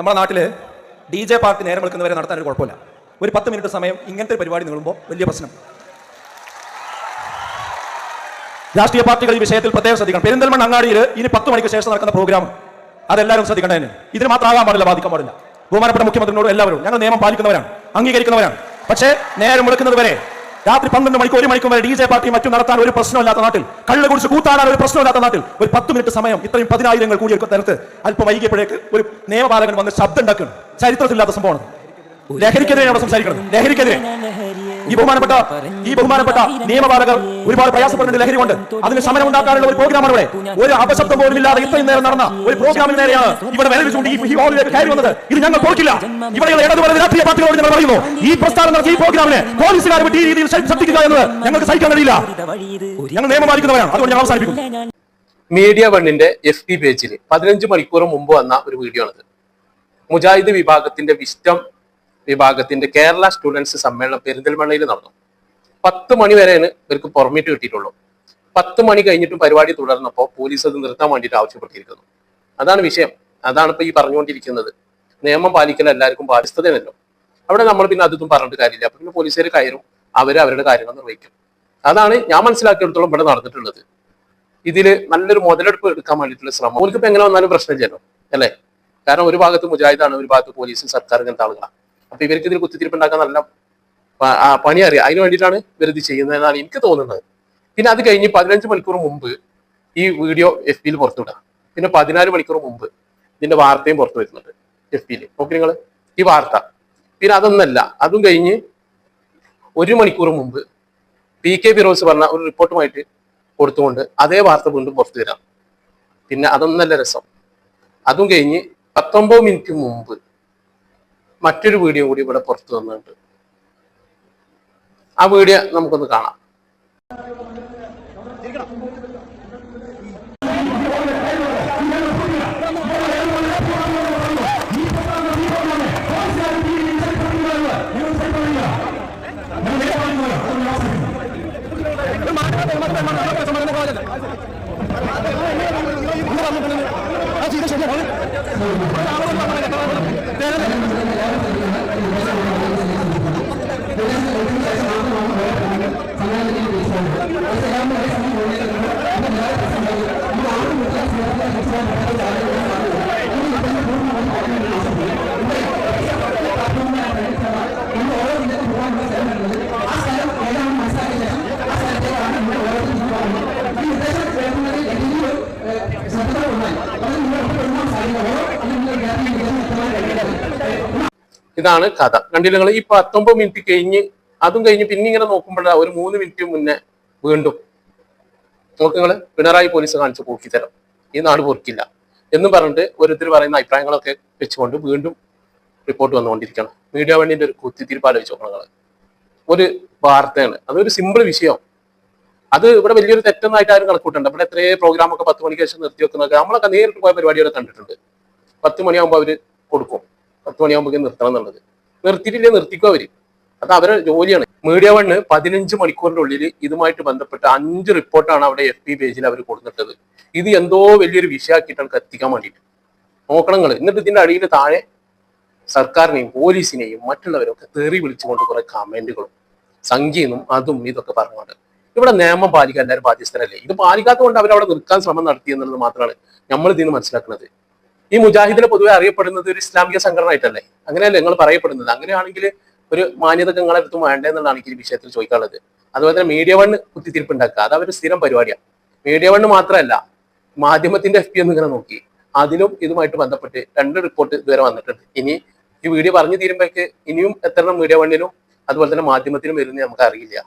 നമ്മുടെ നാട്ടിൽ D J party നേരം വിളിക്കുന്നവരെ നടത്താൻ ഒരു കുഴപ്പമില്ല. ഒരു പത്ത് മിനിറ്റ് സമയം ഇങ്ങനത്തെ പരിപാടി നീളുമ്പോൾ വലിയ പ്രശ്നം. രാഷ്ട്രീയ പാർട്ടികൾ ഈ വിഷയത്തിൽ പ്രത്യേകം ശ്രദ്ധിക്കണം. പെരിന്തൽമണ്ണ അങ്ങാടിയിൽ ഇനി പത്ത് മണിക്ക് ശേഷം നടക്കുന്ന പ്രോഗ്രാം അതെല്ലാവരും ശ്രദ്ധിക്കേണ്ടതിന് ഇതിന് മാത്രമാകാൻ പാടില്ല ബാധിക്കാൻ പാടില്ല. ബഹുമാനപ്പെട്ട മുഖ്യമന്ത്രിയോട് എല്ലാവരും ഞങ്ങൾ നിയമം പാലിക്കുന്നവരാണ് അംഗീകരിക്കുന്നവരാണ്. പക്ഷേ നേരം വിളിക്കുന്നത് വരെ രാത്രി പന്ത്രണ്ട് മണിക്ക് ഒരു മണിക്കും വരെ ഡി ജെ പാർട്ടി മറ്റും നടത്താൻ ഒരു പ്രശ്നമില്ലാത്ത നാട്ടിൽ. കള്ള് കുടിച്ച് കൂത്താടാൻ ഒരു പ്രശ്നമില്ലാത്ത നാട്ടിൽ. ഒരു പത്ത് മിനിറ്റ് സമയം ഇത്രയും പതിനായിരങ്ങൾ കൂടി തരത്ത് അല്പം വൈകിയപ്പോഴേക്ക് ഒരു നിയമപാലകൻ വന്ന് ശബ്ദം ഉണ്ടാക്കുന്നു ചരിത്രത്തിലില്ലാത്ത സംഭവമാണ്. ലഹരിക്കെതിരെ അവിടെ സംസാരിക്കണം ലഹരിക്കെതിരെ. ഈ ബഹുമാനപ്പെട്ട ഈ ബഹുമാനപ്പെട്ട നിയമപാലകർ ഒരുപാട് പ്രയാസപ്പെടുന്നുണ്ട് ലഹരി കൊണ്ട് അതിന് സമരം ഉണ്ടാക്കാനുള്ള ഒരു പ്രോഗ്രാമാണ് ഇവിടെ. ഒരു അപശബ്ദം പോലും ഇല്ലാതെ ഇത്രയും നേരം നടന്ന ഒരു പ്രോഗ്രാമിന് നേരെയാണ് ഇവിടെ വിരലിച്ചുകൊണ്ട് ഈ ഹാളിലേക്ക് കയറി വന്നത്. ഇത് ഞങ്ങൾ കൊടുക്കില്ല ഇവിടെയുള്ള ഇടതുപോലെ രാഷ്ട്രീയ പാർട്ടികളോട് ഞങ്ങൾ പറയുന്നു. ഈ പ്രസ്ഥാനം നടത്തിയ ഈ പ്രോഗ്രാമിനെ പോലീസുകാർ വിട്ട് ഈ രീതിയിൽ ശ്രദ്ധിക്കുക എന്നത് ഞങ്ങൾക്ക് സഹിക്കാൻ കഴിയില്ല. ഞങ്ങൾ നിയമം പാലിക്കുന്നവരാണ്. അതുകൊണ്ട് ഞാൻ അവസാനിപ്പിക്കും. മീഡിയ വണ്ണിന്റെ എഫ് പി പേജിൽ പതിനഞ്ച് മണിക്കൂർ മുമ്പ് വന്ന ഒരു വീഡിയോ ആണിത്. മുജാഹിദ് വിഭാഗത്തിന്റെ വിസ്റ്റം വിഭാഗത്തിന്റെ കേരള സ്റ്റുഡൻസ് സമ്മേളനം പെരിന്തൽമണ്ണയിൽ നടന്നു. പത്ത് മണി വരെയാണ് ഇവർക്ക് പെർമിറ്റ് കിട്ടിയിട്ടുള്ളൂ. പത്ത് മണി കഴിഞ്ഞിട്ടും പരിപാടി തുടർന്നപ്പോൾ പോലീസ് അത് നിർത്താൻ വേണ്ടിയിട്ട് ആവശ്യപ്പെട്ടിരിക്കുന്നു. അതാണ് വിഷയം. അതാണ് ഇപ്പൊ ഈ പറഞ്ഞുകൊണ്ടിരിക്കുന്നത്. നിയമം പാലിക്കൽ എല്ലാവർക്കും ബാധ്യതയാണല്ലോ അവിടെ നമ്മൾ പിന്നെ അതൊന്നും പറഞ്ഞിട്ട് കാര്യമില്ല. അപ്പൊ പിന്നെ പോലീസുകാർ കയറും അവർ അവരുടെ കാര്യങ്ങൾ നിർവഹിക്കും. അതാണ് ഞാൻ മനസ്സിലാക്കിയെടുത്തോളം ഇവിടെ നടന്നിട്ടുള്ളത്. ഇതിൽ നല്ലൊരു മുതലെടുപ്പ് എടുക്കാൻ വേണ്ടിയിട്ടുള്ള ശ്രമം. ഓർക്ക് ഇപ്പൊ എങ്ങനെ വന്നാലും ചെയ്യണം അല്ലേ? കാരണം ഒരു ഭാഗത്ത് മുജാഹിദാണ് ഒരു ഭാഗത്ത് പോലീസും സർക്കാർ ഇങ്ങനത്തെ ആളുകളാണ് അപ്പൊ ഇവർക്ക് ഇതിൽ കുത്തിത്തിരിപ്പ് ഉണ്ടാക്കാൻ നല്ല പണി അറിയാം അതിന് വേണ്ടിയിട്ടാണ് ഇവർ ഇത് ചെയ്യുന്നതെന്നാണ് എനിക്ക് തോന്നുന്നത്. പിന്നെ അത് കഴിഞ്ഞ് പതിനഞ്ച് മണിക്കൂർ മുമ്പ് ഈ വീഡിയോ എഫ് പിയിൽ പുറത്തുവിടാം. പിന്നെ പതിനാല് മണിക്കൂർ മുമ്പ് ഇതിന്റെ വാർത്തയും പുറത്തു വരുന്നുണ്ട് എഫ് പിയിൽ ഓക്കെ നിങ്ങൾ ഈ വാർത്ത. പിന്നെ അതൊന്നല്ല അതും കഴിഞ്ഞ് ഒരു മണിക്കൂർ മുമ്പ് പി കെ ഫിറോസ് പറഞ്ഞ ഒരു റിപ്പോർട്ടുമായിട്ട് കൊടുത്തുകൊണ്ട് അതേ വാർത്ത വീണ്ടും പുറത്തു വരാം. പിന്നെ അതൊന്നല്ല രസം. അതും കഴിഞ്ഞ് പത്തൊമ്പത് മിനിറ്റ് മുമ്പ് മറ്റൊരു വീഡിയോ കൂടി ഇവിടെ പുറത്തു വന്നിട്ടുണ്ട്. ആ വീഡിയോ നമുക്കൊന്ന് കാണാം. ഇതാണ് കഥ. കണ്ടില്ല നിങ്ങൾ ഈ പത്തൊമ്പത് മിനിറ്റ് കഴിഞ്ഞ് അതും കഴിഞ്ഞ് പിന്നെ ഇങ്ങനെ നോക്കുമ്പോഴാണ് ഒരു മൂന്ന് മിനിറ്റ് മുന്നേ വീണ്ടും. നോക്കുങ്ങൾ പിണറായി പോലീസ് കാണിച്ച് പോക്കിത്തരം ഈ നാട് പൊറുക്കില്ല എന്നും പറഞ്ഞിട്ട് ഓരോരുത്തർ പറയുന്ന അഭിപ്രായങ്ങളൊക്കെ വെച്ചുകൊണ്ട് വീണ്ടും റിപ്പോർട്ട് വന്നുകൊണ്ടിരിക്കണം മീഡിയ വണ്ടിന്റെ ഒരു കുത്തിത്തിരിപ്പ് ആലോചിച്ച് നോക്കണം ഒരു വാർത്തയാണ്. അതൊരു സിമ്പിൾ വിഷയം. അത് ഇവിടെ വലിയൊരു തെറ്റെന്നായിട്ട് ആരും കണക്കൂട്ടുണ്ട്. ഇവിടെ എത്രയോ പ്രോഗ്രാമൊക്കെ പത്ത് മണിക്ക് ശേഷം നിർത്തി വെക്കുന്നൊക്കെ നമ്മളൊക്കെ നേരിട്ട് പോയ പരിപാടികളെ കണ്ടിട്ടുണ്ട്. പത്ത് മണിയാകുമ്പോൾ അവർ കൊടുക്കും. പത്ത് മണിയാകുമ്പോഴേക്കും നിർത്തണം എന്നുള്ളത്. നിർത്തിയിട്ടില്ലേ നിർത്തിക്കും അവർ അത് അവരുടെ ജോലിയാണ്. മീഡിയ വണ്ണ് പതിനഞ്ച് മണിക്കൂറിന്റെ ഉള്ളിൽ ഇതുമായിട്ട് ബന്ധപ്പെട്ട അഞ്ച് റിപ്പോർട്ടാണ് അവിടെ എഫ് പി പേജിൽ അവർ കൊടുത്തിട്ടത്. ഇത് എന്തോ വലിയൊരു വിഷയമാക്കിയിട്ടാണ് കത്തിക്കാൻ വേണ്ടിയിട്ട്. നോക്കണം നിങ്ങൾ എന്നിട്ട് ഇതിന്റെ അടിയിൽ താഴെ സർക്കാരിനെയും പോലീസിനെയും മറ്റുള്ളവരൊക്കെ തെറി വിളിച്ചുകൊണ്ട് കുറെ കമന്റുകളും സംഖ്യയെന്നും അതും ഇതൊക്കെ പറഞ്ഞുകൊണ്ട്. ഇവിടെ നിയമം പാലിക്കാൻ എല്ലാവരും ബാധ്യസ്ഥരല്ലേ? ഇത് പാലിക്കാത്തതുകൊണ്ട് അവരവിടെ നിൽക്കാൻ ശ്രമം നടത്തി എന്നുള്ളത് മാത്രമാണ് നമ്മൾ ഇതിൽ നിന്ന് മനസ്സിലാക്കുന്നത്. ഈ മുജാഹിദിനെ പൊതുവെ അറിയപ്പെടുന്നത് ഒരു ഇസ്ലാമിക സംഘടന ആയിട്ടല്ലേ അങ്ങനെയല്ലേ നിങ്ങൾ പറയപ്പെടുന്നത്? അങ്ങനെയാണെങ്കിൽ ഒരു മാന്യത നിങ്ങളെ വേണ്ട വേണ്ടതെന്നുള്ളതാണ് എനിക്ക് ഈ വിഷയത്തിൽ ചോദിക്കാനുള്ളത്. അതുപോലെ തന്നെ മീഡിയ വണ് കുത്തിത്തിരിപ്പ് ഉണ്ടാക്കുക. അത് അവർ സ്ഥിരം പരിപാടിയാണ്. മീഡിയ വണ് മാത്രമല്ല മാധ്യമത്തിന്റെ എഫ് പി ഒന്ന് ഇങ്ങനെ നോക്കി. അതിലും ഇതുമായിട്ട് ബന്ധപ്പെട്ട് രണ്ട് റിപ്പോർട്ട് ഇതുവരെ വന്നിട്ടുണ്ട്. ഇനി ഈ വീഡിയോ പറഞ്ഞു തീരുമ്പോഴേക്ക് ഇനിയും എത്ര മീഡിയ വണ്ണിലും അതുപോലെ തന്നെ മാധ്യമത്തിലും വരുന്നത് നമുക്ക് അറിയില്ല.